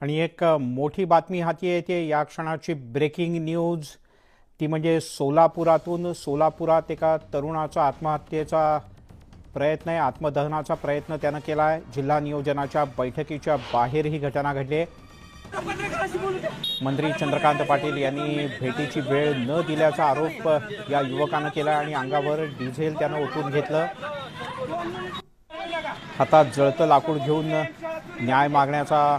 आणि एक मोठी बातमी हाती येते या क्षणाची ब्रेकिंग न्यूज ती म्हणजे सोलापुरातून सोलापुरात एका तरुणाचा आत्महत्येचा प्रयत्न आहे आत्मदहनाचा प्रयत्न त्यानं केला आहे. जिल्हा नियोजनाच्या बैठकीच्या बाहेर ही घटना घडली आहे. मंत्री चंद्रकांत पाटील यांनी भेटीची वेळ न दिल्याचा आरोप या युवकानं केला आणि अंगावर डिझेल त्यानं ओतून घेतलं. हातात जळतं लाकूड घेऊन न्याय मागण्याचा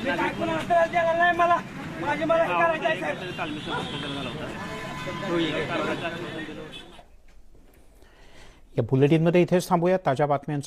नाही मला माझी मला करायचं आहे, या बुलेटिनमध्ये इथेच थांबूया ताज्या बातम्यांचा